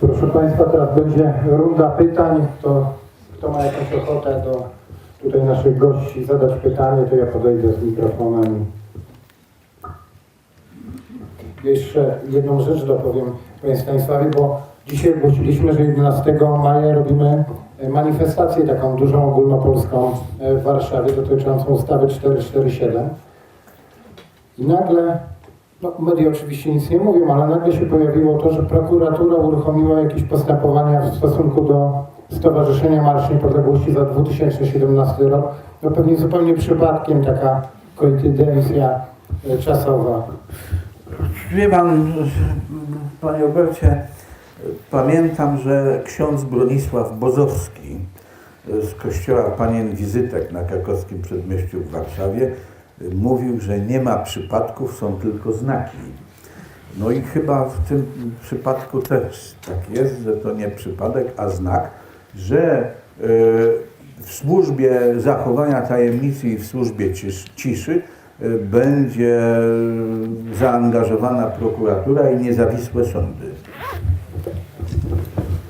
Proszę Państwa, teraz będzie runda pytań. To kto ma jakąś ochotę do tutaj naszych gości zadać pytanie, to ja podejdę z mikrofonem. Jeszcze jedną rzecz dopowiem Panie Stanisławie, bo dzisiaj ogłosiliśmy, że 11 maja robimy e, manifestację taką dużą ogólnopolską e, w Warszawie dotyczącą ustawy 447. I nagle, no media oczywiście nic nie mówią, ale nagle się pojawiło to, że prokuratura uruchomiła jakieś postępowania w stosunku do Stowarzyszenia Marsz Niepodległości za 2017 rok. No pewnie zupełnie przypadkiem taka koincydencja e, czasowa. Wie pan, panie Robercie, pamiętam, że ksiądz Bronisław Bozowski z kościoła Panien Wizytek na krakowskim przedmieściu w Warszawie mówił, że nie ma przypadków, są tylko znaki. No i chyba w tym przypadku też tak jest, że to nie przypadek, a znak, że e, w służbie zachowania tajemnicy i w służbie cisz- ciszy e, będzie zaangażowana prokuratura i niezawisłe sądy.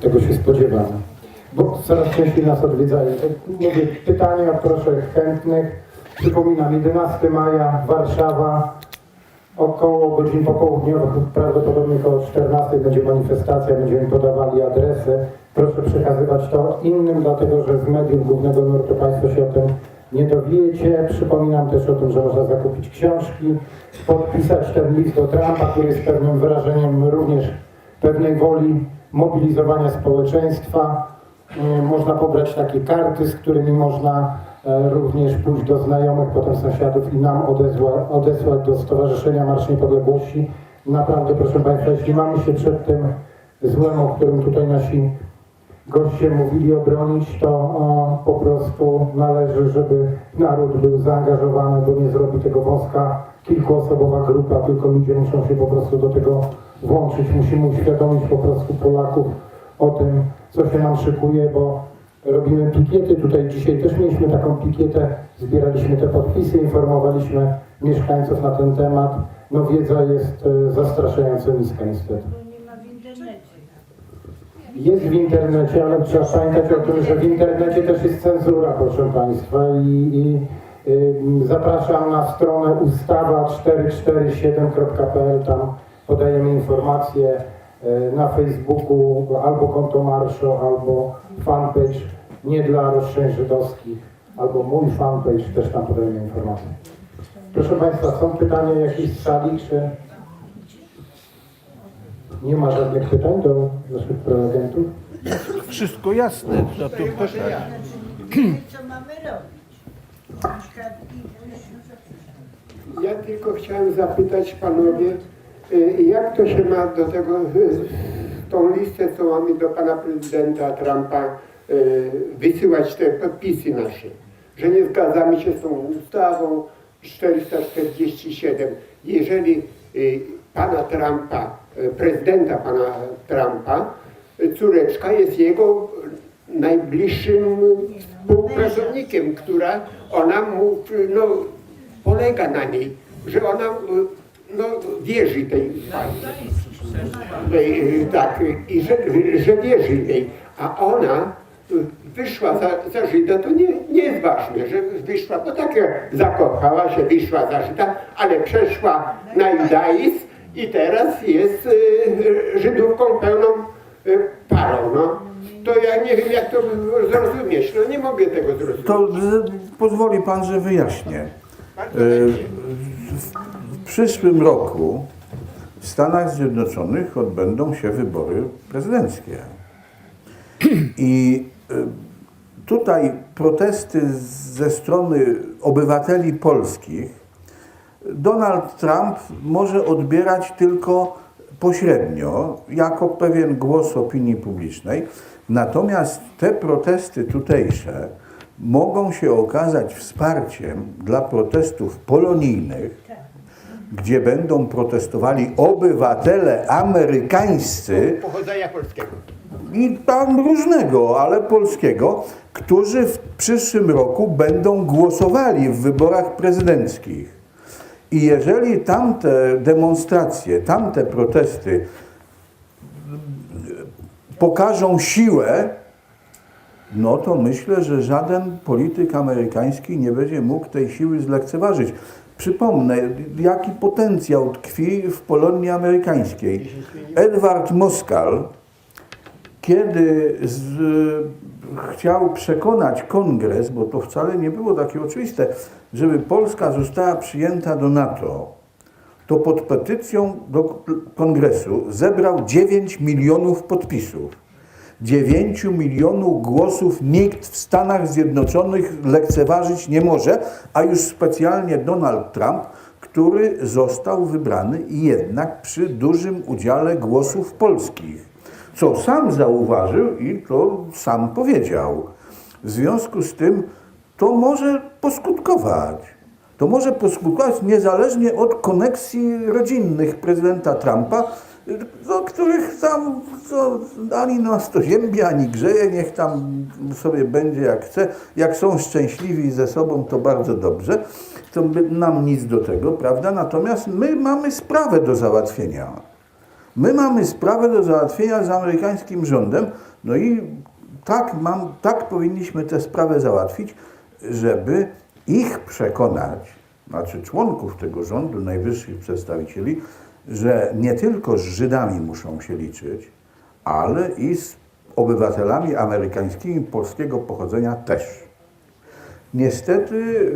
Tego się spodziewamy. Bo coraz częściej nas odwiedzają. Mówię, pytania proszę chętnych. Przypominam, 11 maja, Warszawa, około godzin popołudniowych, prawdopodobnie około 14 będzie manifestacja, będziemy podawali adresy. Proszę przekazywać to innym, dlatego że z mediów głównego nurtu Państwo się o tym nie dowiecie. Przypominam też o tym, że można zakupić książki, podpisać ten list do Trumpa, który jest pewnym wyrażeniem również pewnej woli mobilizowania społeczeństwa. E, Można pobrać takie karty, z którymi można również pójść do znajomych, potem sąsiadów i nam odesła, odesłać do Stowarzyszenia Marsz Niepodległości. Naprawdę, proszę Państwa, jeśli mamy się przed tym złem, o którym tutaj nasi goście mówili obronić, to o, po prostu należy, żeby naród był zaangażowany, bo nie zrobi tego wąska kilkuosobowa grupa, tylko ludzie muszą się po prostu do tego włączyć. Musimy uświadomić po prostu Polaków o tym, co się nam szykuje, bo robimy pikiety. Tutaj dzisiaj też mieliśmy taką pikietę, zbieraliśmy te podpisy, informowaliśmy mieszkańców na ten temat. No wiedza jest e, zastraszająco niska niestety. Bo nie ma w internecie. Jest w internecie, ale trzeba pamiętać o tym, że w internecie też jest cenzura, proszę Państwa. I, i y, zapraszam na stronę ustawa447.pl, tam podajemy informacje y, na Facebooku, albo konto Marszo, albo fanpage nie dla roszczeń żydowskich, albo mój fanpage, też tam podajemy informacje. Proszę Państwa, są pytania jakieś z sali, czy nie ma żadnych pytań do naszych prelegentów? Wszystko jasne, za to co mamy robić. Ja tylko chciałem zapytać panowie, y, jak to się ma do tego, y, tą listę, co mamy do pana prezydenta Trumpa wysyłać te podpisy nasze, że nie zgadzamy się z tą ustawą 447. Jeżeli y, pana Trumpa, y, prezydenta pana Trumpa, y, córeczka jest jego najbliższym współpracownikiem, która ona mu no, polega na niej, że ona y, no, wierzy tej pani. y, Tak, y, i że, że wierzy jej. A ona y, wyszła za, za Żyda, to nie, nie jest ważne, że wyszła, bo tak jak zakochała się, wyszła za Żyda, ale przeszła na judaizm i teraz jest y, y, Żydówką pełną y, parą. No. To ja nie wiem, jak to zrozumieć. No nie mogę tego zrozumieć. To z, pozwoli pan, że wyjaśnię. Chętnie. W, przyszłym roku w Stanach Zjednoczonych odbędą się wybory prezydenckie. I tutaj protesty ze strony obywateli polskich Donald Trump może odbierać tylko pośrednio, jako pewien głos opinii publicznej. Natomiast te protesty tutejsze mogą się okazać wsparciem dla protestów polonijnych, gdzie będą protestowali obywatele amerykańscy, Pochodzenia polskiego. I tam różnego, ale polskiego, którzy w przyszłym roku będą głosowali w wyborach prezydenckich. I jeżeli tamte demonstracje, tamte protesty pokażą siłę, no to myślę, że żaden polityk amerykański nie będzie mógł tej siły zlekceważyć. Przypomnę, jaki potencjał tkwi w Polonii amerykańskiej. Edward Moskal, kiedy z, chciał przekonać kongres, bo to wcale nie było takie oczywiste, żeby Polska została przyjęta do NATO, to pod petycją do kongresu zebrał 9 milionów podpisów. 9 milionów głosów nikt w Stanach Zjednoczonych lekceważyć nie może, a już specjalnie Donald Trump, który został wybrany jednak przy dużym udziale głosów polskich. Co sam zauważył i to sam powiedział. W związku z tym to może poskutkować. To może poskutkować niezależnie od koneksji rodzinnych prezydenta Trumpa, do których tam to ani nas to ziębi, ani grzeje, niech tam sobie będzie jak chce. Jak są szczęśliwi ze sobą, to bardzo dobrze. To nam nic do tego, prawda? Natomiast my mamy sprawę do załatwienia. My mamy sprawę do załatwienia z amerykańskim rządem, no i tak, mam, tak powinniśmy tę sprawę załatwić, żeby ich przekonać, znaczy członków tego rządu, najwyższych przedstawicieli, że nie tylko z Żydami muszą się liczyć, ale i z obywatelami amerykańskimi polskiego pochodzenia też. Niestety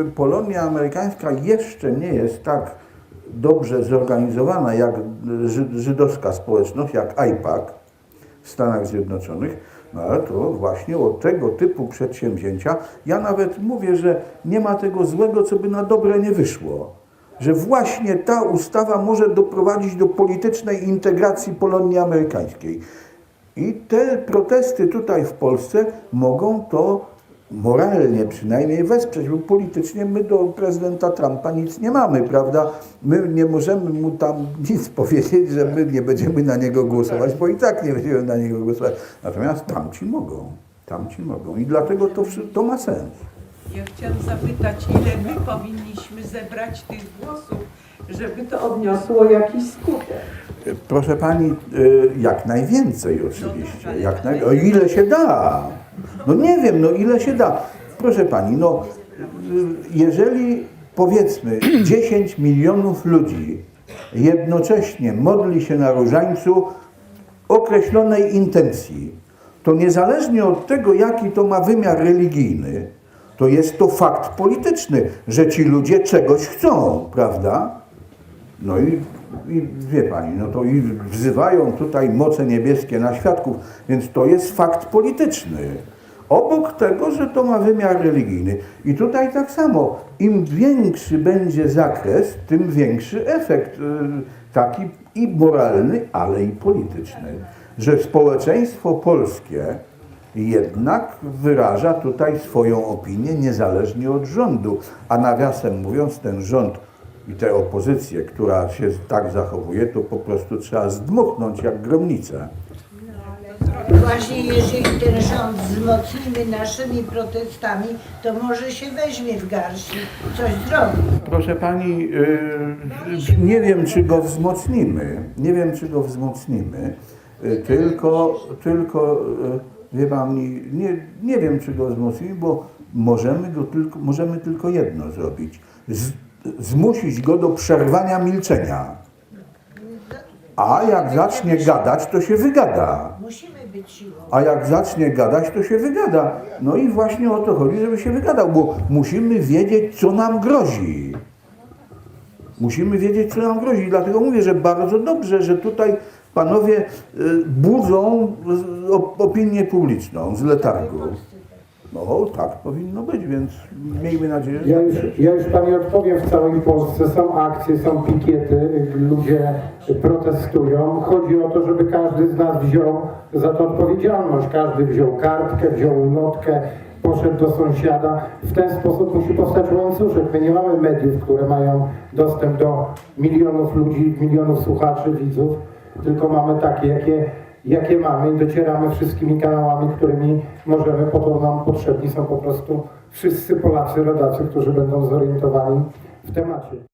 y, Polonia amerykańska jeszcze nie jest tak dobrze zorganizowana jak ży- żydowska społeczność, jak AIPAC w Stanach Zjednoczonych, no ale to właśnie od tego typu przedsięwzięcia, ja nawet mówię, że nie ma tego złego, co by na dobre nie wyszło. Że właśnie ta ustawa może doprowadzić do politycznej integracji Polonii amerykańskiej. I te protesty tutaj w Polsce mogą to moralnie przynajmniej wesprzeć, bo politycznie my do prezydenta Trumpa nic nie mamy, prawda? My nie możemy mu tam nic powiedzieć, że my nie będziemy na niego głosować, bo i tak nie będziemy na niego głosować. Natomiast tamci mogą, tamci mogą i dlatego to, to ma sens. Ja chciałam zapytać, ile my powinniśmy zebrać tych głosów, żeby to odniosło jakiś skutek. Proszę pani, y, jak najwięcej oczywiście. Jak naj... O ile się da. No nie wiem, no ile się da. Proszę pani, no jeżeli powiedzmy 10 milionów ludzi jednocześnie modli się na różańcu określonej intencji, to niezależnie od tego, jaki to ma wymiar religijny, to jest to fakt polityczny, że ci ludzie czegoś chcą, prawda? No i, i wie pani, no to i wzywają tutaj moce niebieskie na świadków, więc to jest fakt polityczny. Obok tego, że to ma wymiar religijny. I tutaj tak samo, im większy będzie zakres, tym większy efekt y, taki i moralny, ale i polityczny. Że społeczeństwo polskie jednak wyraża tutaj swoją opinię niezależnie od rządu. A nawiasem mówiąc, ten rząd i tę opozycję, która się tak zachowuje, to po prostu trzeba zdmuchnąć jak gromnicę. Właśnie jeżeli ten rząd wzmocnimy naszymi protestami, to może się weźmie w garść i coś zrobi. Proszę pani, yy, nie wiem, czy go wzmocnimy. Nie wiem, czy go wzmocnimy. Yy, tylko, tylko yy, wie pani, nie, nie wiem, czy go wzmocnimy, bo możemy go tylko, możemy tylko jedno zrobić. Z, zmusić go do przerwania milczenia. A jak zacznie gadać, to się wygada. A jak zacznie gadać, to się wygada. No i właśnie o to chodzi, żeby się wygadał, bo musimy wiedzieć, co nam grozi. Musimy wiedzieć, co nam grozi. Dlatego mówię, że bardzo dobrze, że tutaj panowie y, budzą op- opinię publiczną z letargu. No tak powinno być, więc miejmy nadzieję, że Ja już, ja już Pani odpowiem, w całej Polsce są akcje, są pikiety, ludzie protestują. Chodzi o to, żeby każdy z nas wziął za to odpowiedzialność. Każdy wziął kartkę, wziął ulotkę, poszedł do sąsiada. W ten sposób musi powstać łańcuszek. My nie mamy mediów, które mają dostęp do milionów ludzi, milionów słuchaczy, widzów, tylko mamy takie, jakie, jakie mamy i docieramy wszystkimi kanałami, którymi możemy, po to nam potrzebni są po prostu wszyscy Polacy, rodacy, którzy będą zorientowani w temacie.